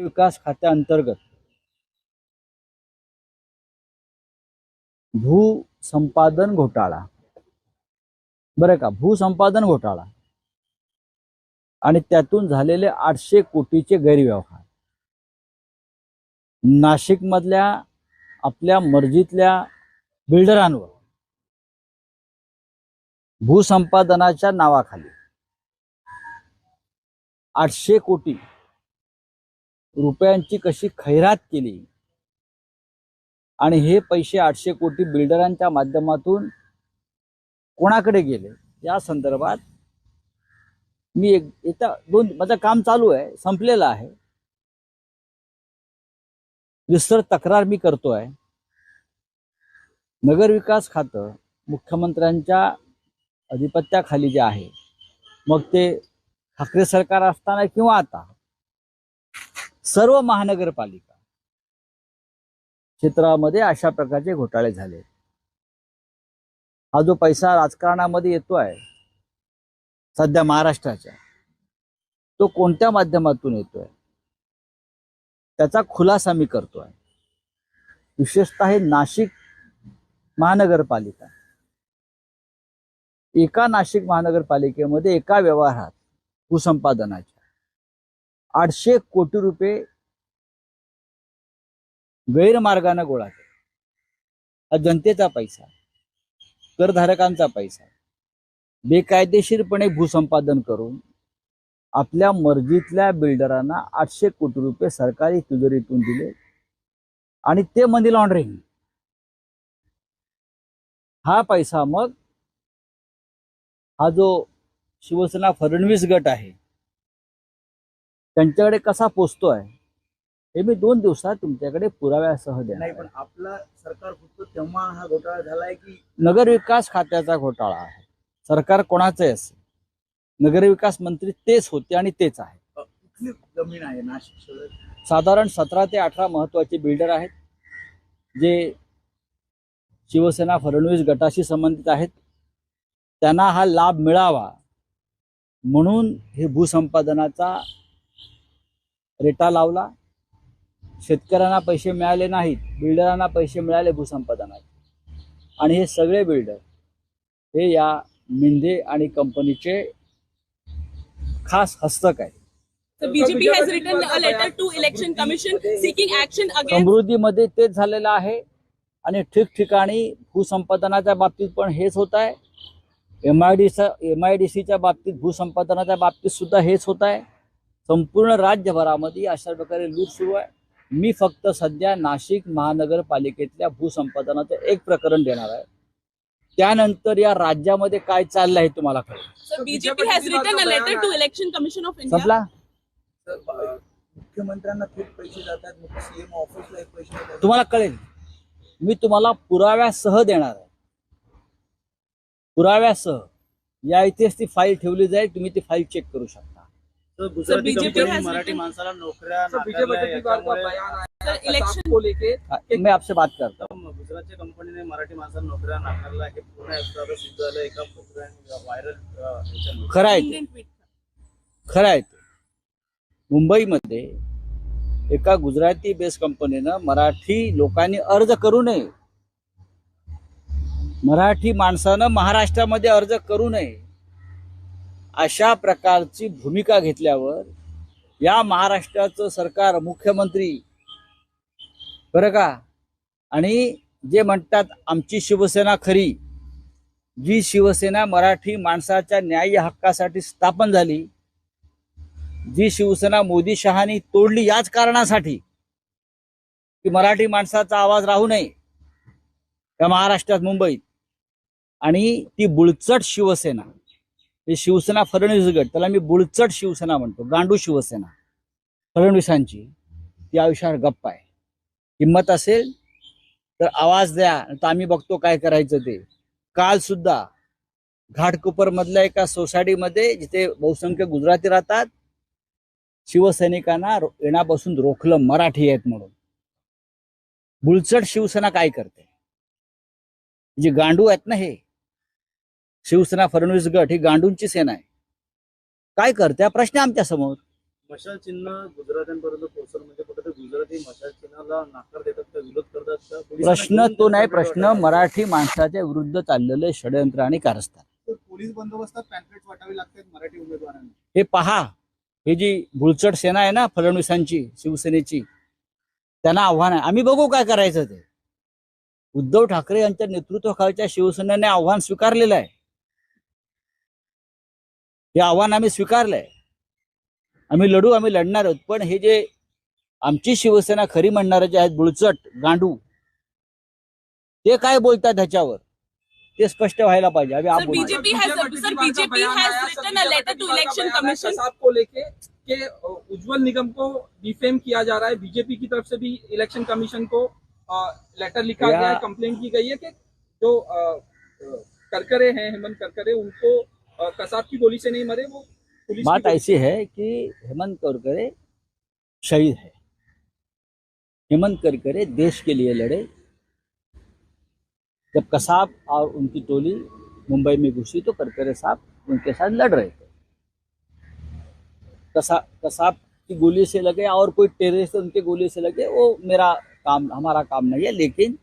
विकास खात्याअंतर्गत भूसंपादन घोटाळा. बरं का? भूसंपादन घोटाळा. आणि त्यातून झालेले आठशे कोटीचे गैरव्यवहार. नाशिक मधल्या आपल्या मर्जीतल्या बिल्डरांवर. भूसंपादनाच्या नावाखाली. आठशे कोटी रुपयांची कशी खैरात केली? आणि हे पैसे आठशे कोटी बिल्डरांच्या माध्यमातून कोणाकडे गेले? या संदर्भात मी एक येत्या दोन माझं काम चालू आहे संपलेलं आहे. विस्तर तक्रार मी करतोय. नगरविकास खातं मुख्यमंत्र्यांच्या अधिपत्याखाली जे आहे मग ते ठाकरे सरकार असताना किंवा आता? सर्व महानगरपालिका क्षेत्रामध्ये अशा प्रकारचे घोटाळे झाले. हा जो पैसा राजकारणामध्ये येतो आहे सध्या महाराष्ट्राच्या तो कोणत्या माध्यमातून येतोय? त्याचा खुलासा मी करतोय. विशेषतः हे नाशिक महानगरपालिका. एका नाशिक महानगरपालिकेमध्ये एका व्यवहारात भूसंपादनाच्या आठशे कोटी रुपये गैरमार्गाने गोळा केला. हा जनतेचा पैसा करधारकांचा पैसा बेकायदेशीरपणे भूसंपादन करून आपल्या मर्जीतल्या बिल्डरांना आठशे कोटी रुपये सरकारी तिजोरीतून दिले आणि ते मनी लॉन्ड्रिंग. हा पैसा मग हा जो शिवसेना फडणवीस गट आहे त्यांच्याकडे कसा पोचतोय हे मी दोन दिवसात तुमच्याकडे पुराव्यासह नाही आहे. पण आपलं सरकार होतं तेव्हा हा घोटाळा झालाय की नगरविकास खात्याचा घोटाळा आहे. सरकार कोणाचंही असेल? नगरविकास मंत्री तेच होते आणि तेच आहे कुठली जमीन आहे नाशिक शहर साधारण सतरा ते अठरा महत्त्वाचे बिल्डर आहेत जे शिवसेना फडणवीस गटाशी संबंधित आहेत. त्यांना हा लाभ मिळावा म्हणून हे भूसंपादनाचा रेटा लावला. शेतकऱ्यांना पैसे मिळाले नाहीत. बिल्डरांना पैसे मिळाले भूसंपादनाचे आणि हे सगळे बिल्डर हे या मिंदे आणि कंपनीचे खास हस्तक against समृद्धीमध्ये तेच झालेलं आहे. आणि ठिकठिकाणी भूसंपादनाच्या बाबतीत पण हेच होत आहे. M I D M I D सीच्या बाबतीत भूसंपादनाच्या बाबतीत सुद्धा हेच होत आहे. संपूर्ण राज्यभरामध्ये अशा प्रकारे लूट सुरू आहे. मी फक्त सध्या नाशिक महानगरपालिकेतल्या भूसंपादनाचं एक प्रकरण देणार आहे. त्यानंतर या राज्यामध्ये काय चाललं आहे तुम्हाला. संपला? मुख्यमंत्र्यांना थेट पैसे जातात मग सीएम ऑफिसला पैसे जातात तुम्हाला कळेल. मी तुम्हाला पुराव्यासह देणार आहे. पुराव्यासह. या इथेच ती फाईल ठेवली जाईल तुम्ही ती फाईल चेक करू शकता. मराठी माणसाला नोकऱ्या सर, बीजेपी नाकारल्या विभाग का याच्यामुळे- बयान आया Sir, election- कसाब को लेके मैं आपसे बात करता हूँ. गुजरातच्या कंपनीने मराठी माणसाला नोकऱ्या नाकारल्या हे पूर्ण सिद्ध झालं एका व्हायरल खरं आहे. खरं आहे ते. मुंबईमध्ये एका गुजराती बेस कंपनीनं मराठी लोकांनी अर्ज करू नये. मराठी माणसानं महाराष्ट्रामध्ये अर्ज करू नये. अशा प्रकारची भूमिका घेतल्यावर या महाराष्ट्राचं सरकार मुख्यमंत्री बरं का? आणि जे म्हणतात आमची शिवसेना खरी जी शिवसेना मराठी माणसाच्या न्याय्य हक्कासाठी स्थापन झाली जी शिवसेना मोदी शहानी तोडली याच कारणासाठी की मराठी माणसाचा आवाज राहू नये या महाराष्ट्रात मुंबईत. आणि ती बुळचट शिवसेना शिवसेना फडणवीस गट त्याला मी बुळचट शिवसेना म्हणतो गांडू शिवसेना. फडणवीसांची ती आयुष्यावर गप्प आहे. हिंमत असेल तर आवाज द्या तर आम्ही बघतो काय करायचं ते. काल सुद्धा घाटकुपर मधल्या एका सोसायटीमध्ये जिथे बहुसंख्य गुजराती राहतात शिवसैनिकांना येण्यापासून रोखलं मराठी आहेत म्हणून. बुलचट शिवसेना काय करते? जे गांडू आहेत ना हे शिवसेना फडणवीस गट ही गांडूंची सेना आहे. काय करते हा प्रश्न आहे आमच्यासमोर. मशाल चिन्ह गुजरात्यांपर्यंत पोहोचलं म्हणजे कुठेतरी गुजराती मशाल चिन्हाला नाकार देतात का विरोध करतात का? प्रश्न तो नाही प्रश्न मराठी माणसाच्या विरुद्ध चाललेलं षडयंत्र आणि कारस्थान. पोलीस बंदोबस्तात पॅम्पलेट वाटावी लागतात मराठी उमेदवारांना. हे पहा हे जी भुलचट सेना आहे ना फडणवीसांची शिवसेनेची त्यांना आव्हान आहे. आम्ही बघू काय करायचं ते. उद्धव ठाकरे यांच्या नेतृत्वाखालच्या शिवसेनेने आव्हान स्वीकारलेलं आहे. हे आव्हान आम्ही स्वीकारलंय आम्ही लढू आम्ही लढणार आहोत पण हे जे आमची शिवसेना खरी म्हणणारे जे आहेत बुळचट गांडू ते काय बोलतात ह्याच्यावर ते स्पष्ट व्हायला पाहिजे आम्ही आप Sir, बोलू. BJP has- sir, BJP has written a letter to election commission. Kasab को लेके कि उज्जवल निगम को डिफेम किया जा रहा है बीजेपी की तरफ से भी इलेक्शन कमीशन को लेटर लिखा गया है कंप्लेंट की गई है कि जो करकरे हैं हेमंत करकरे उनको अ, कसाब की गोली से नहीं मरे वो? बात ऐसी है कि हेमंत करकरे शहीद है। हेमंत करकरे देश के लिए लड़े। जब कसाब और उनकी टोली मुंबई में घुसी तो करकरे साहब उनके साथ लड़ रहे थे। कसा कसाब की गोली से लगे और कोई टेररिस्ट उनके गोली से लगे वो मेरा काम हमारा काम नहीं है लेकिन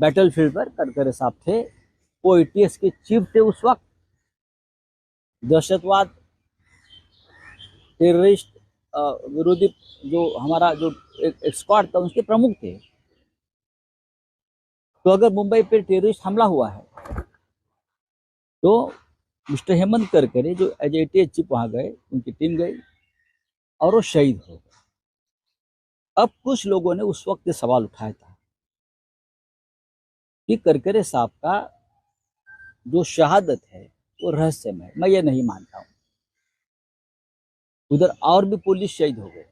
बैटल फ़ील्ड पर करकरे साहब थे वो एटीएस के चीफ थे उस वक्त। दहशतवाद टेररिस्ट विरोधी जो हमारा जो एक, एक स्क्वाड था उसके प्रमुख थे। तो अगर मुंबई पर टेररिस्ट हमला हुआ है तो मिस्टर हेमंत करकरे जो एज ए चीफ वहाँ गए उनकी टीम गई और वो शहीद हो गए। अब कुछ लोगों ने उस वक्त ये सवाल उठाया था कि करकरे साहब का जो शहादत है वो रहस्यमय है। मैं ये नहीं मानता हूँ। उधर और भी पुलिस शहीद हो गए।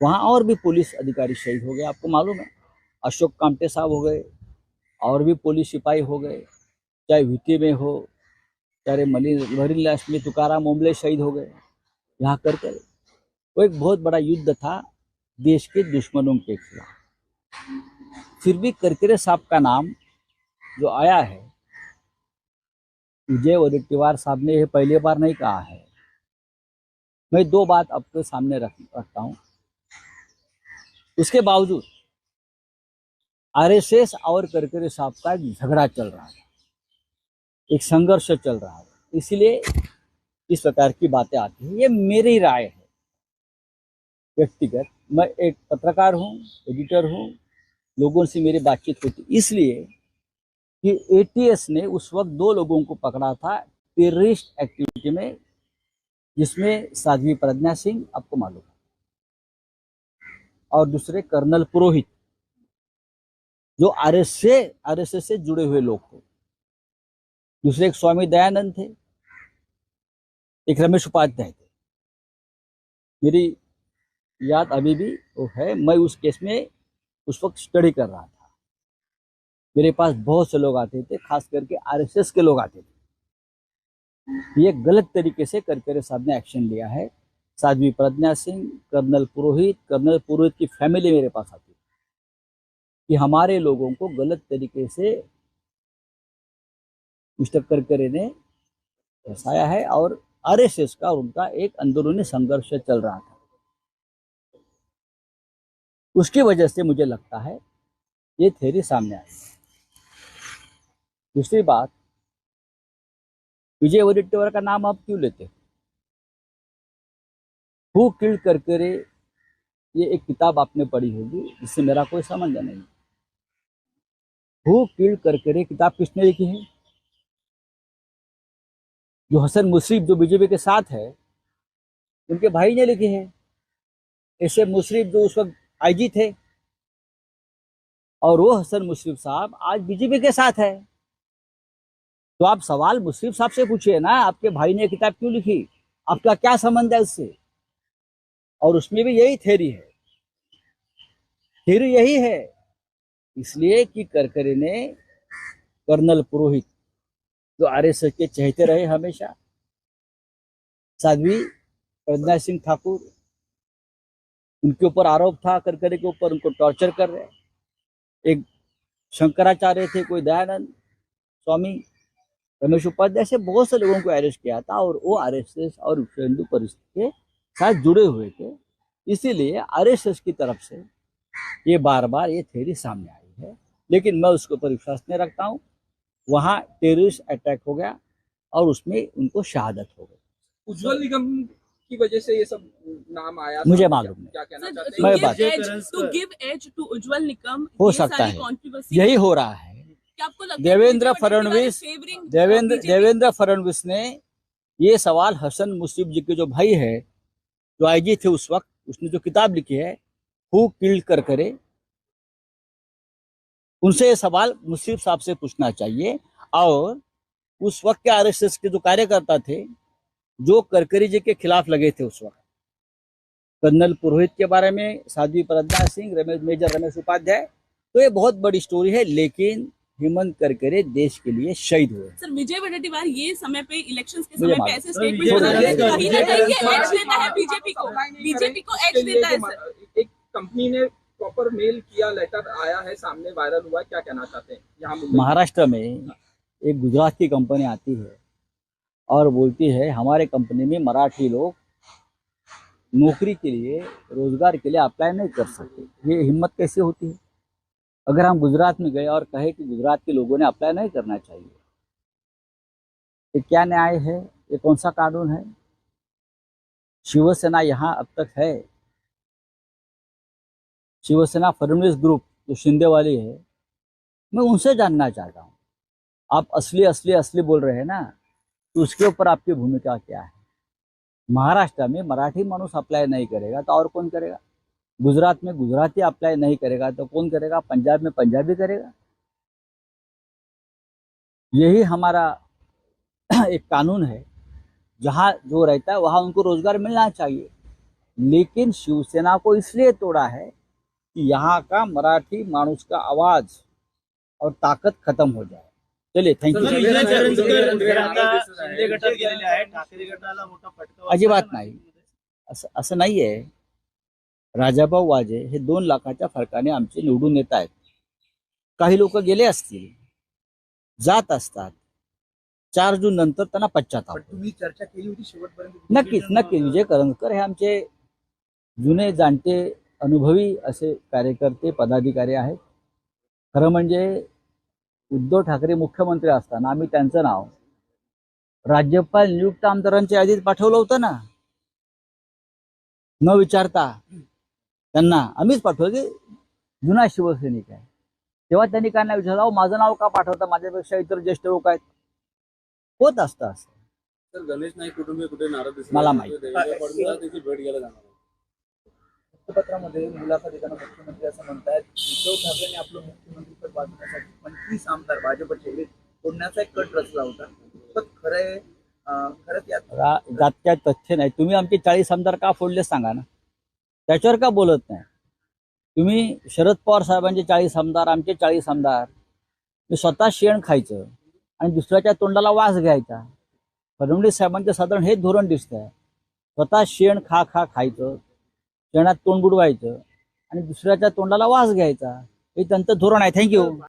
वहाँ और भी पुलिस अधिकारी शहीद हो गए, आपको मालूम है? अशोक कामटे साहब हो गए, और भी पुलिस सिपाही हो गए, चाहे विटी में हो, चाहे मरीन लास्ट में तुकाराम ओमले शहीद हो गए, यहाँ करके। वो एक बहुत बड़ा युद्ध था देश के दुश्मनों के खिलाफ। फिर भी करकरे साहब का नाम जो आया है विजय वडेट्टीवार साहब ने यह पहली बार नहीं कहा है। मैं दो बात आपके सामने रख, रखता हूँ। उसके बावजूद, आरएसएस और करकरे साहब का एक झगड़ा चल रहा था। एक संघर्ष चल रहा था। इसलिए इस प्रकार की बातें आती हैं। ये मेरी राय है। व्यक्तिगत, मैं एक पत्रकार हूँ, एडिटर हूँ, लोगों से मेरी बातचीत होती। इसलिए कि एटीएस ने उस वक्त दो लोगों को पकड़ा था टेररिस्ट एक्टिविटी में, जिसमें साध्वी प्रज्ञा सिंह, आपको मालूम है। और दूसरे कर्नल पुरोहित, जो आरएस से आरएसएस से जुड़े हुए लोग थे। दूसरे एक स्वामी दयानंद थे, एक रमेश उपाध्याय थे। मेरी याद अभी भी वो है, मैं उस केस में उस वक्त स्टडी कर रहा था। मेरे पास बहुत से लोग आते थे, खास करके आरएसएस के लोग आते थे। ये गलत तरीके से करकरे साहब ने एक्शन लिया है। साध्वी प्रज्ञा सिंह, कर्नल पुरोहित कर्नल पुरोहित की फैमिली मेरे पास आती कि हमारे लोगों को गलत तरीके से मिस्टर करकरे ने फंसाया है और आरएसएस का उनका एक अंदरूनी संघर्ष चल रहा था। उसकी वजह से मुझे लगता है, ये थेरी सामने आई दूसरी बात, विजय वडेट्टीवार का नाम आप क्यों लेते? हु किल्ड करकरे ये एक किताब आपने पढ़ी होगी, जिससे मेरा कोई संबंध नहीं। हु किल्ड करकरे किताब किसने लिखी है? जो हसन मुश्रीफ, जो बीजेपी के साथ है, उनके भाई ने लिखी है। ऐसे मुश्रीफ जो उस वक्त आईजी थे, और वो हसन मुश्रीफ साहब आज बीजेपी के साथ है। तो आप सवाल मुश्रीफ साहब से पूछिए ना, आपके भाई ने किताब क्यों लिखी? आपका क्या संबंध है उससे? और उसमें भी यही थेरी है। थेरी यही है, इसलिए कि करकरे ने कर्नल पुरोहित, जो आरएसएस के चहेते रहे हमेशा, साध्वी, प्रज्ञा सिंह ठाकुर, उनके ऊपर आरोप था, करकरे के ऊपर उनको टॉर्चर कर रहे एक शंकराचार्य थे, कोई दयानंद, स्वामी रमेश उपाध्याय से बहुत से लोगों को अरेस्ट किया था और वो आरएसएस और विश्व हिंदू परिषद के साथ जुड़े हुए थे। इसीलिए आरएसएस की तरफ़ से ये बार बार ये थ्योरी सामने आई है। लेकिन मैं उसके ऊपर विश्वास नहीं रखता हूँ। वहाँ टेररिस्ट अटैक हो गया और उसमें उनको शहादत हो गई। उज्जवल निगम की वजह से ये सब नाम आया मुझे मालूम नहीं। क्या कहना चाहते मैं हैं हो सकता है। यही हो रहा है। देवेंद्र फडणवीस देवेंद्र? देवेंद्र फडणवीस ने ये सवाल हसन मुस्लिम जी के जो भाई है जो आईजी थे उस वक्त उसने जो किताब लिखी है हु किल्ड कर करे उनसे ये सवाल मुस्लिम साहब से पूछना चाहिए और उस वक्त के आरएसएस के जो कार्यकर्ता थे जो करकरी जी के खिलाफ लगे थे उस वक्त कर्नल पुरोहित के बारे में साध्वी प्रज्ञा सिंह रमेश मेजर रमेश उपाध्याय तो ये बहुत बड़ी स्टोरी है लेकिन हेमंत करकरे देश के लिए शहीद हुए। सर विजय वडेट्टीवार ये समय पे इलेक्शंस के समय पे ऐसे स्टेटमेंट हैं? कहीं ना कहीं ये एज देता है बीजेपी को। बीजेपी को एज देता है सर। एक कंपनी ने प्रॉपर मेल किया लेटर आया है सामने वायरल हुआ क्या कहना चाहते हैं? यहाँ महाराष्ट्र में एक गुजरात की कंपनी आती है और बोलती है हमारे कंपनी में मराठी लोग नौकरी के लिए रोज़गार के लिए अप्लाई नहीं कर सकते। ये हिम्मत कैसे होती है? अगर हम गुजरात में गए और कहे कि गुजरात के लोगों ने अप्लाई नहीं करना चाहिए, ये क्या न्याय है? ये कौन सा कानून है? शिवसेना यहाँ अब तक है। शिवसेना फडणवीस ग्रुप जो शिंदे वाली है, मैं उनसे जानना चाहता हूँ। आप असली असली असली बोल रहे हैं ना तो उसके ऊपर आपकी भूमिका क्या है? महाराष्ट्र में मराठी मानुस अप्लाई नहीं करेगा तो और कौन करेगा? गुजरात में गुजराती अप्लाई नहीं करेगा तो कौन करेगा पंजाब में पंजाबी करेगा यही हमारा एक कानून है जहाँ जो रहता है वहाँ उनको रोज़गार मिलना चाहिए लेकिन शिवसेना को इसलिए तोड़ा है कि यहाँ का मराठी मानुस का आवाज़ और ताकत खत्म हो जाए चलिए थैंक यू फटका अजिबात नाही. असं असं नाही आहे राजाभाऊ वाजे हे दोन लाखाच्या फरकाने आमचे निवडून येत आहेत. काही लोक गेले असतील जात असतात. चार जून नंतर त्यांना पश्चाताप. तुम्ही चर्चा केली होती शेवटपर्यंत नक्कीच नक्कीच. विजय करंजकर हे आमचे जुने जाणते अनुभवी असे कार्यकर्ते पदाधिकारी आहेत. खरं म्हणजे उद्धव ठाकरे मुख्यमंत्री असताना आम्ही त्यांचं नाव राज्यपाल नियुक्त आमदारांच्या यादीत पाठवलं होतं ना? न विचारता. त्यांना आम्हीच पाठवलं की जुना शिवसैनिक आहे. तेव्हा त्यांनी काय नाही विचारलं "अहो, माझं नाव का पाठवता? माझ्यापेक्षा इतर ज्येष्ठ लोक आहेत. होत असतं असं. तर गणेश नाईक कुटुंबीय कुठे नाराज दिसले? मला माहीत. देवेंद्र फडणवीस देखील भेट घ्यायला जाणार आहे. वृत्तपत्रामध्ये मुलाखत देताना मुख्यमंत्री असं म्हणतायत उद्धव ठाकरेंनी आपलं मुख्यमंत्रीपद वाचवण्यासाठी पंचवीस आमदार भाजपचे हे फोडण्याचा एक कट रचला होता. पण खरंय अं, खरंच यात रा- काय तथ्य नाही. तुम्ही आमचे चाळीस आमदार का फोडले सांगा ना. त्याच्यावर का बोलत नाही? तुम्ही शरद पवार साहेबांचे चाळीस आमदार आमचे चाळीस आमदार मी स्वतः शेण खायचं आणि दुसऱ्याच्या तोंडाला वास घ्यायचा. फडणवीस साहेबांचं साधारण हे धोरण दिसतंय. स्वतः शेण खा खा खायचं शेणात तोंड बुडवायचं आणि दुसऱ्याच्या तोंडाला वास घ्यायचा. हे त्यांचं धोरण आहे. थँक्यू